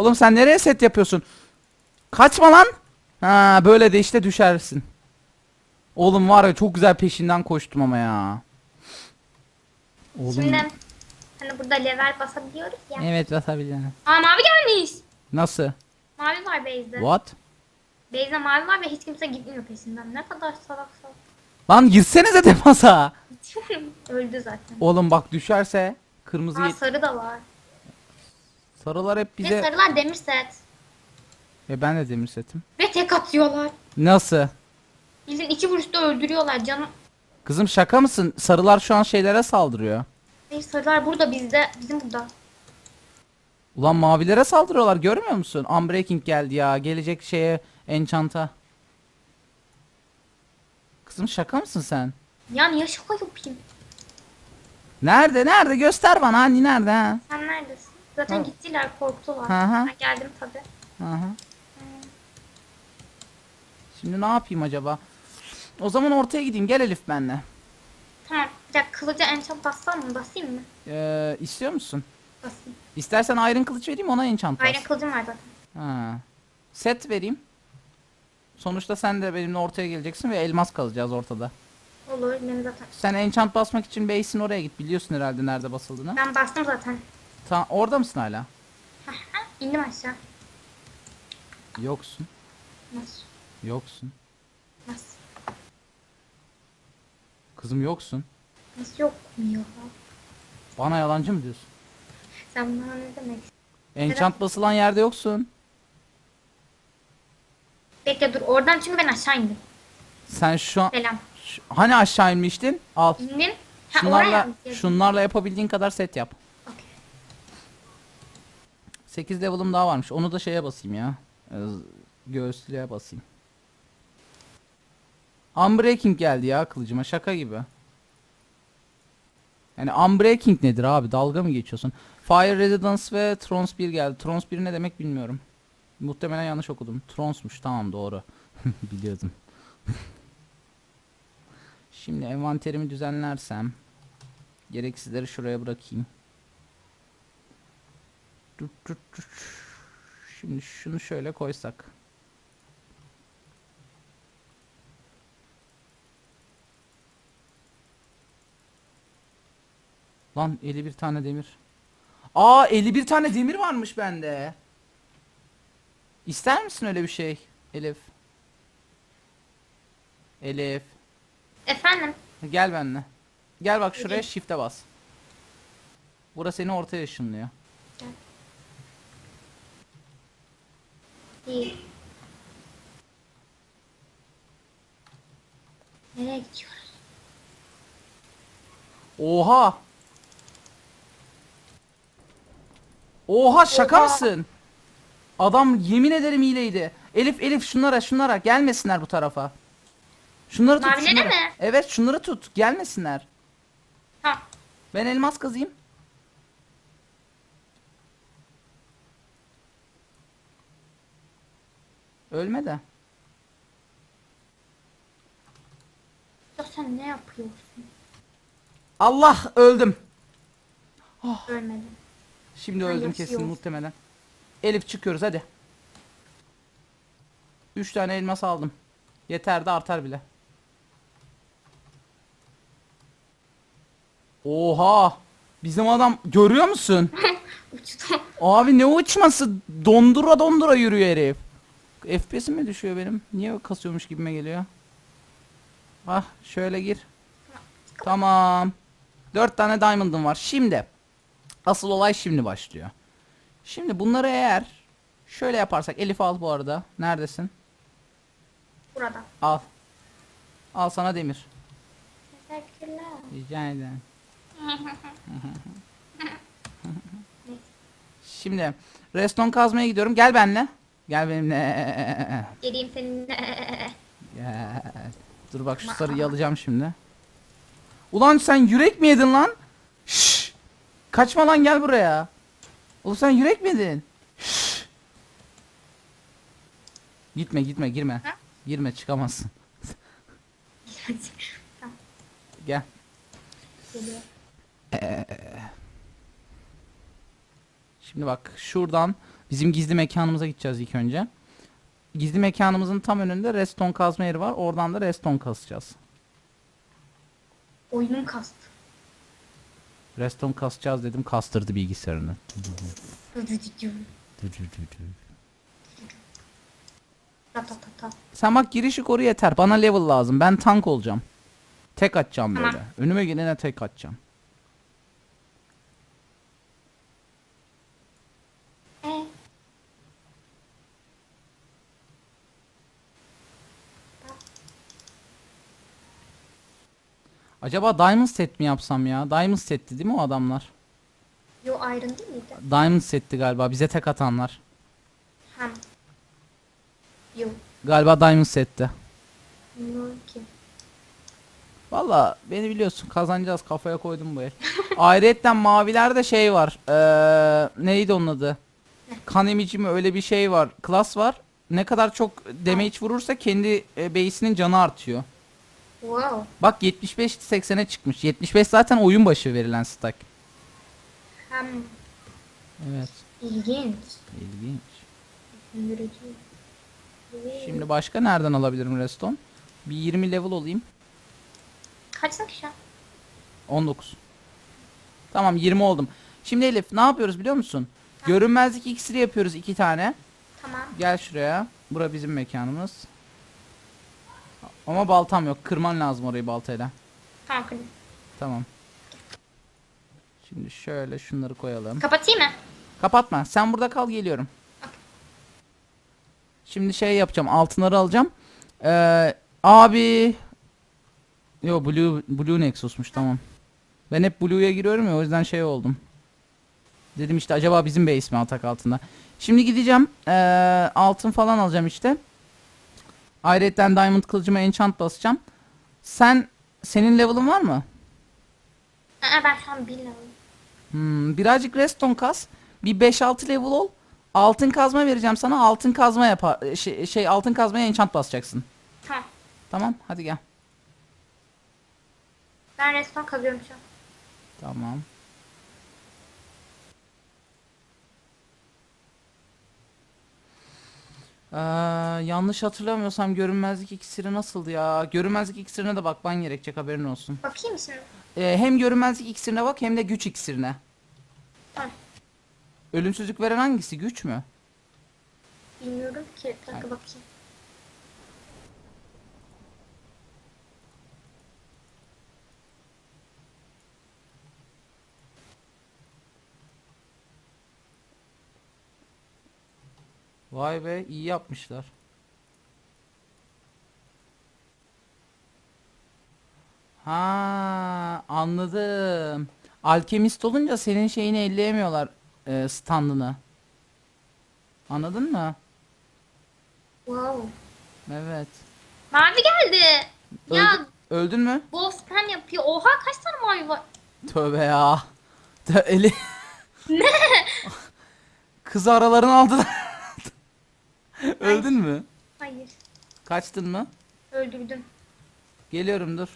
Oğlum sen nereye set yapıyorsun? Kaçma lan. Ha böyle de işte düşersin. Oğlum var ya çok güzel peşinden koştum ama ya. Oğlum. Şimdi hani burada level basabiliyoruz ya. Evet basabilirim. Aa mavi gelmiş. Nasıl? Mavi var base'de. What? Base'de mavi var ve hiç kimse gitmiyor peşinden. Ne kadar salak salak. Lan girsenize demasa. Öldü zaten. Oğlum bak düşerse kırmızı Aa sarı da var. Sarılar hep Ve bize. sarılar demir set. E ben de demir setim. Ve tek atıyorlar. Nasıl? Bildiğin iki vuruşta öldürüyorlar canım. Kızım şaka mısın? Sarılar şu an şeylere saldırıyor. Hayır sarılar burada bizde. Bizim burada. Ulan mavilere saldırıyorlar görmüyor musun? Unbreaking geldi ya. Gelecek şeye enchant'a. Kızım şaka mısın sen? Ya niye şaka yapayım? Nerede nerede göster bana hani nerede ha? Sen neredesin? Zaten Ha. gittiler korktular. Hı hı. Ben geldim tabi. Hı hı. Şimdi ne yapayım acaba? O zaman ortaya gideyim gel Elif benle. Tamam. Bir dakika kılıca enchant bassam mı? Basayım mı? Ee, istiyor musun? Basayım. İstersen Iron kılıç vereyim ona enchant bas. Aynen kılıcım var zaten. Ha. Set vereyim. Sonuçta sen de benimle ortaya geleceksin ve elmas kalacağız ortada. Olur benim zaten. Sen enchant basmak için base'in oraya git. Biliyorsun herhalde nerede basıldığını. Ben bastım zaten. Ta orada mısın hala? Hah, İndim aşağı. Yoksun. Nasıl? Yoksun. Nasıl? Kızım yoksun. Nasıl yok mu ya? Bana yalancı mı diyorsun? Sen bana ne demek? Enchant basılan yerde yoksun. Bekle dur oradan çünkü ben aşağı indim. Sen şu an Selam. şu- hani aşağı inmiştin? Al. İndin. Ha Şunlarla oraya mı girdin? şunlarla yapabildiğin kadar set yap. Okey. 8 level'ım daha varmış. Onu da şeye basayım ya. Ee, Göğüslüğe basayım. Unbreaking geldi ya kılıcıma şaka gibi. Yani unbreaking nedir abi? Dalga mı geçiyorsun? Fire Resistance ve Trons 1 geldi. Trons 1 ne demek bilmiyorum. Muhtemelen yanlış okudum. Trons'muş tamam doğru. Biliyordum. Şimdi envanterimi düzenlersem gereksizleri şuraya bırakayım. Şimdi şunu şöyle koysak. Lan 51 tane demir. Aa 51 tane demir varmış bende. İster misin öyle bir şey Elif? Elif. Efendim. Gel benimle. Gel bak şuraya shift'e bas. Burası seni ortaya ışınlıyor. Değil. Nereye gidiyoruz? Oha. Oha şaka Oha. mısın? Adam yemin ederim hileydi. Elif Elif şunlara şunlara gelmesinler bu tarafa. Şunları tut Mavilere şunları. mi? Evet şunları tut gelmesinler. Ha. Ben elmas kazayım. Ölme de. Ya sen ne yapıyorsun? Allah öldüm. Ölmedim. Şimdi Ben öldüm kesin yaşıyorum. muhtemelen. Elif çıkıyoruz hadi. 3 tane elmas aldım. Yeter de artar bile. Oha! Bizim adam görüyor musun? Uçtum. Abi ne uçması? Dondura dondura yürüyor herif. FPS'im mi düşüyor benim? Niye kasıyormuş gibime geliyor? Ah şöyle gir. Tamam. 4 tane diamond'ım var. Şimdi asıl olay şimdi başlıyor. Şimdi bunları eğer şöyle yaparsak Elif al bu arada. Neredesin? Burada. Al. Al sana demir. Teşekkürler. Rica ederim. Şimdi reston kazmaya gidiyorum. Gel benimle. Gel benimle. Geleyim seninle. Gel. Dur bak şu sarıyı alacağım şimdi. Ulan sen yürek mi yedin lan? Şşş. Kaçma lan gel buraya. Oğlum sen yürek mi yedin? Şşş. Gitme gitme girme. Ha? Girme çıkamazsın. Gel. Geliyor. Şimdi bak şuradan bizim gizli mekanımıza gideceğiz ilk önce. Gizli mekanımızın tam önünde reston kazma yeri var. Oradan da reston kazacağız. Oyunum kastı. Reston kasacağız dedim kastırdı bilgisayarını. Sen bak girişi koru yeter. Bana level lazım. Ben tank olacağım. Tek atacağım böyle. Önüme gelene tek atacağım. Acaba diamond set mi yapsam ya? Diamond setti değil mi o adamlar? yo Iron değil miydi? Diamond setti galiba bize tek atanlar. Hem. Yo. Galiba diamond setti. Bilmiyorum ki. Valla beni biliyorsun kazanacağız kafaya koydum bu el. Ayrıyetten mavilerde şey var. Ee, neydi onun adı? Kan emici mi öyle bir şey var. Klas var. Ne kadar çok damage vurursa kendi e, base'inin canı artıyor. Wow. Bak 75 80'e çıkmış. 75 zaten oyun başı verilen stack. Hem Evet. ilginç. İlginç. Şimdi başka nereden alabilirim reston? Bir 20 level olayım. Kaçsın ki şu an? 19. Tamam 20 oldum. Şimdi Elif ne yapıyoruz biliyor musun? Görünmezlik iksiri yapıyoruz iki tane. Tamam. Gel şuraya. Bura bizim mekanımız. Ama baltam yok. Kırman lazım orayı baltayla. Tamam kırdım. Tamam. Şimdi şöyle şunları koyalım. Kapatayım mı? Kapatma. Sen burada kal geliyorum. Şimdi şey yapacağım. Altınları alacağım. Ee, abi Yo Blue Blue Nexus'muş tamam. Ben hep Blue'ya giriyorum ya o yüzden şey oldum. Dedim işte acaba bizim base mi atak altında. Şimdi gideceğim. ee, altın falan alacağım işte. Ayrıca Diamond kılıcıma enchant basacağım. Sen senin level'ın var mı? Aa, ben şu an bir level. Hmm, birazcık reston kas. Bir 5-6 level ol. Altın kazma vereceğim sana. Altın kazma yapar. Şey, şey altın kazmaya enchant basacaksın. Tamam. Tamam hadi gel. Ben resmen kazıyorum şu an. Tamam. Ee, yanlış hatırlamıyorsam görünmezlik iksiri nasıldı ya? Görünmezlik iksirine de bakman gerekecek haberin olsun. Bakayım şimdi? Ee, hem görünmezlik iksirine bak hem de güç iksirine. Tamam. Ölümsüzlük veren hangisi? Güç mü? Bilmiyorum ki. Bir dakika bakayım. Vay be iyi yapmışlar. Ha anladım. Alkemist olunca senin şeyini elleyemiyorlar e, standını. Anladın mı? Wow. Evet. Mavi geldi. Ya Öldü- öldün mü? bol spam yapıyor. Oha kaç tane mavi var? Tövbe ya. Tö- eli. ne? Kızı aralarını aldılar. Öldün mü? Hayır. Kaçtın mı? Öldürdüm. Geliyorum dur.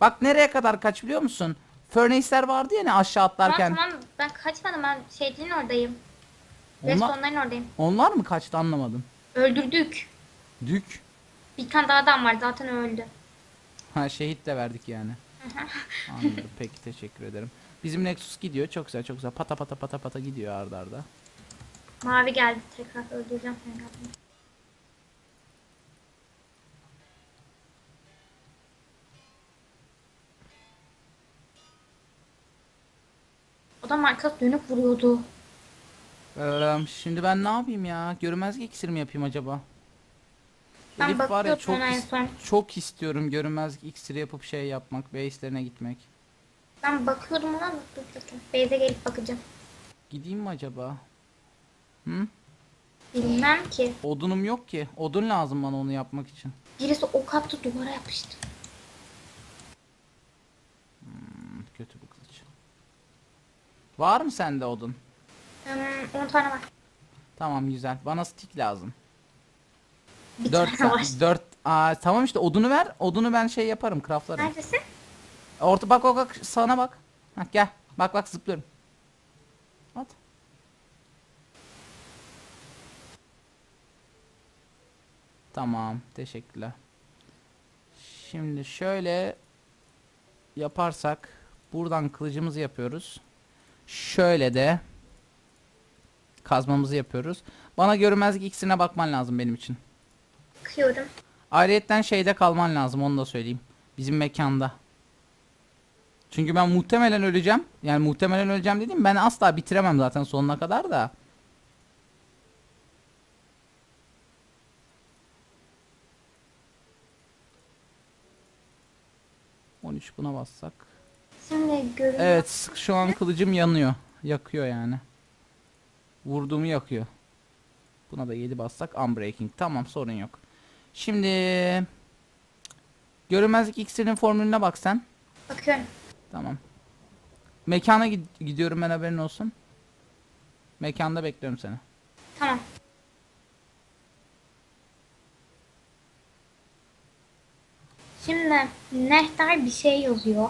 Bak nereye kadar kaç biliyor musun? Furnace'ler vardı ya ne aşağı atlarken. Tamam tamam ben kaçmadım ben şeylerin oradayım. Onlar, Restonların oradayım. onlar mı kaçtı anlamadım. Öldürdük. Dük. Bir tane daha adam var zaten öldü. Ha şehit de verdik yani. Anladım. Peki teşekkür ederim. Bizim Nexus gidiyor. Çok güzel çok güzel. Pata pata pata pata gidiyor arda arda. Mavi geldi tekrar öldüreceğim seni galiba. Adam arkası dönüp vuruyordu. Ee, şimdi ben ne yapayım ya? Görünmezlik iksiri mi yapayım acaba? Ben Elif var ya çok ona en is- son. çok istiyorum görünmezlik iksiri yapıp şey yapmak, base'lerine gitmek. Ben bakıyordum ona dur bakayım. Beyze gelip bakacağım. Gideyim mi acaba? Hı? Bilmem ki. Odunum yok ki. Odun lazım bana onu yapmak için. Birisi ok attı duvara yapıştı. Hmm, kötü bir kılıç. Var mı sende odun? Hmm, 10 tane var. Tamam güzel. Bana stick lazım. Bir 4 tane var. 4 Aa, tamam işte odunu ver. Odunu ben şey yaparım, craftlarım. Neredesin? Orta bak bak bak sana bak. Hah, gel. Bak bak zıplıyorum. Tamam. Teşekkürler. Şimdi şöyle yaparsak buradan kılıcımızı yapıyoruz. Şöyle de kazmamızı yapıyoruz. Bana görünmezlik iksirine bakman lazım benim için. Bakıyorum. Ayrıyetten şeyde kalman lazım onu da söyleyeyim. Bizim mekanda. Çünkü ben muhtemelen öleceğim. Yani muhtemelen öleceğim dediğim ben asla bitiremem zaten sonuna kadar da. ...13 buna bassak. Şimdi görün. Evet şu an kılıcım yanıyor. Yakıyor yani. Vurduğumu yakıyor. Buna da 7 bassak unbreaking. Tamam sorun yok. Şimdi görünmezlik iksirinin formülüne bak sen. Bakıyorum. Tamam. Mekana gid- gidiyorum ben haberin olsun. Mekanda bekliyorum seni. Tamam. Şimdi nehter bir şey yazıyor.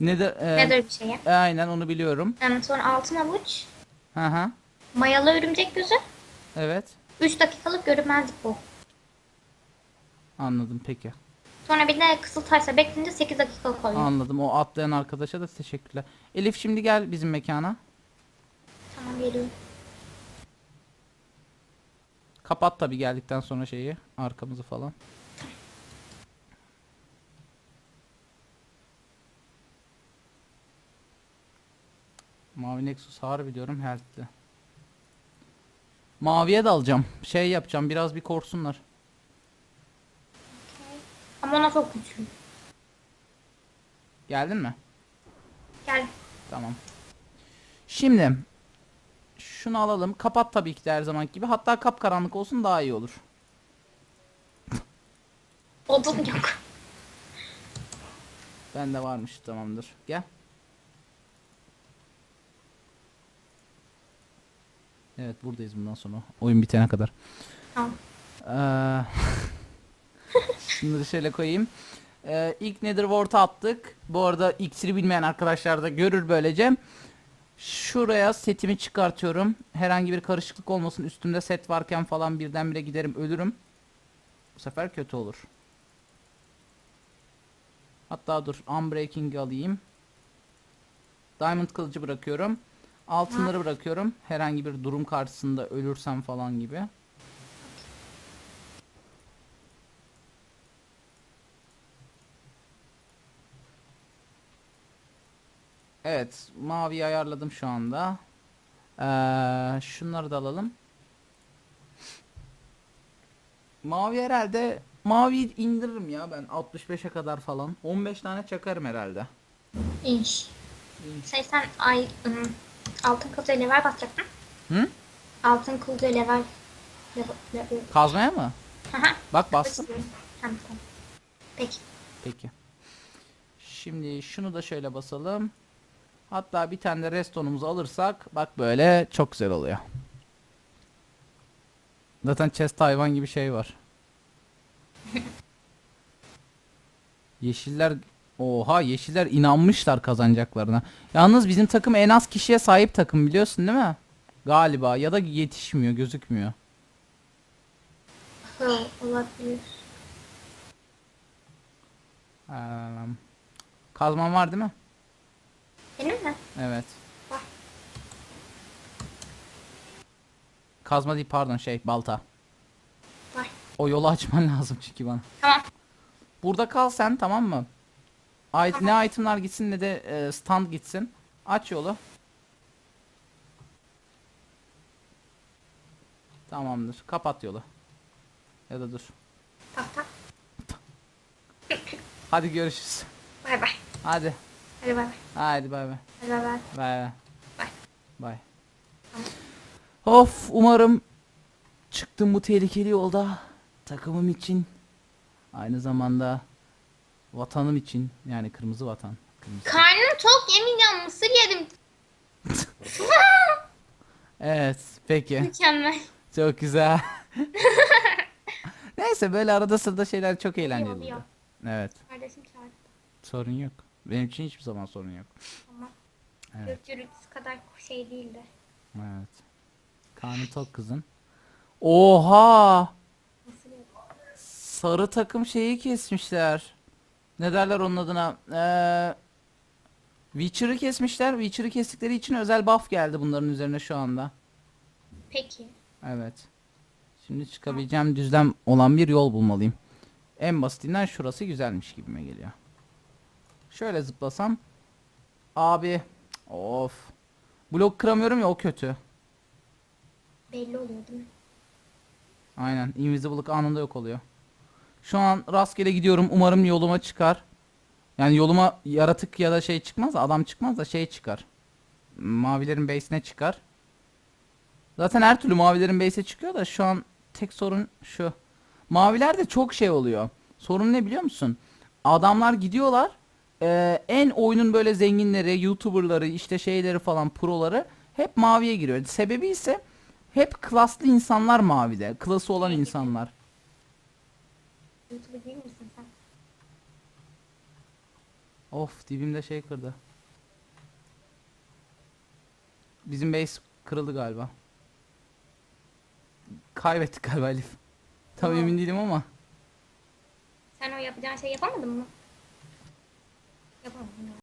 Ne de e, Nether bir şeye. aynen onu biliyorum. Yani sonra altın avuç, Hı hı. mayalı örümcek gözü, Evet. 3 dakikalık görünmezlik bu. Anladım peki. Sonra bir de kısıltaysa bekleyince 8 dakikalık oluyor. Anladım. O atlayan arkadaşa da teşekkürler. Elif şimdi gel bizim mekana. Tamam geliyorum. Kapat tabi geldikten sonra şeyi arkamızı falan. Mavi Nexus harbi diyorum health'li. Maviye de alacağım. Şey yapacağım biraz bir korsunlar. Ama ona çok güçlü. Geldin mi? Gel. Tamam. Şimdi şunu alalım. Kapat tabii ki de her zaman gibi. Hatta kapkaranlık olsun daha iyi olur. Odun yok. Bende varmış tamamdır. Gel. Evet buradayız bundan sonra. Oyun bitene kadar. Tamam. Ee, şunları şöyle koyayım. Ee, ilk Nether Ward'a attık. Bu arada iksiri bilmeyen arkadaşlar da görür böylece. Şuraya setimi çıkartıyorum. Herhangi bir karışıklık olmasın. Üstümde set varken falan birdenbire giderim ölürüm. Bu sefer kötü olur. Hatta dur Unbreaking'i alayım. Diamond kılıcı bırakıyorum. Altınları bırakıyorum. Herhangi bir durum karşısında ölürsem falan gibi. Evet, mavi ayarladım şu anda. Ee, şunları da alalım. Mavi herhalde mavi indiririm ya ben 65'e kadar falan. 15 tane çakarım herhalde. İnş. Şey sen ay ım, altın kılıcı level basacaktın. Hı? Altın kılıcı level level level. Kazmaya mı? Haha. Bak bastım. Tamam tamam. Peki. Peki. Şimdi şunu da şöyle basalım. Hatta bir tane de restonumuzu alırsak bak böyle çok güzel oluyor. Zaten chest hayvan gibi şey var. Yeşiller Oha yeşiller inanmışlar kazanacaklarına. Yalnız bizim takım en az kişiye sahip takım biliyorsun değil mi? Galiba ya da yetişmiyor gözükmüyor. Hı, olabilir. Ee, kazman var değil mi? Benim mi? Evet. Var. Kazma değil pardon şey balta. Var. O yolu açman lazım çünkü bana. Tamam. Burada kal sen tamam mı? Ay ne itemlar gitsin ne de e, stand gitsin. Aç yolu. Tamamdır. Kapat yolu. Ya da dur. Tak. Hadi görüşürüz. Bay bay. Hadi. Hadi bay bay. Hadi bay bay. Hadi bay. Bay bay. Bay. Bay. Of umarım çıktım bu tehlikeli yolda takımım için aynı zamanda vatanım için yani kırmızı vatan. Kırmızı. Karnım tok yemeyeceğim mısır yedim. Evet peki Mükemmel. çok güzel. Neyse böyle arada sırada şeyler çok eğlenceli. Yok, yok. oluyor. Evet Kardeşim çağırdı. sorun yok. Benim için hiçbir zaman sorun yok. Ama Evet. kadar şey değildi. Evet. Karnı tok kızın. Oha! Nasıl? Sarı takım şeyi kesmişler. Ne derler onun adına? Ee, Witcher'ı kesmişler. Witcher'ı kestikleri için özel buff geldi bunların üzerine şu anda. Peki. Evet. Şimdi çıkabileceğim düzlem olan bir yol bulmalıyım. En basitinden şurası güzelmiş gibime geliyor. Şöyle zıplasam. Abi. Of. Blok kıramıyorum ya o kötü. Belli oluyor değil mi? Aynen. Invisible'lık anında yok oluyor. Şu an rastgele gidiyorum. Umarım yoluma çıkar. Yani yoluma yaratık ya da şey çıkmaz. da, Adam çıkmaz da şey çıkar. Mavilerin base'ine çıkar. Zaten her türlü mavilerin base'e çıkıyor da şu an tek sorun şu. Mavilerde çok şey oluyor. Sorun ne biliyor musun? Adamlar gidiyorlar. eee, en oyunun böyle zenginleri, youtuberları, işte şeyleri falan proları hep maviye giriyor. Sebebi ise hep klaslı insanlar mavide. Klası olan insanlar. YouTuber değil misin sen? Of dibimde şey kırdı. Bizim base kırıldı galiba. Kaybettik galiba Elif. Tam Tamam. emin değilim ama. Sen o yapacağın şey yapamadın mı? Yapamadın.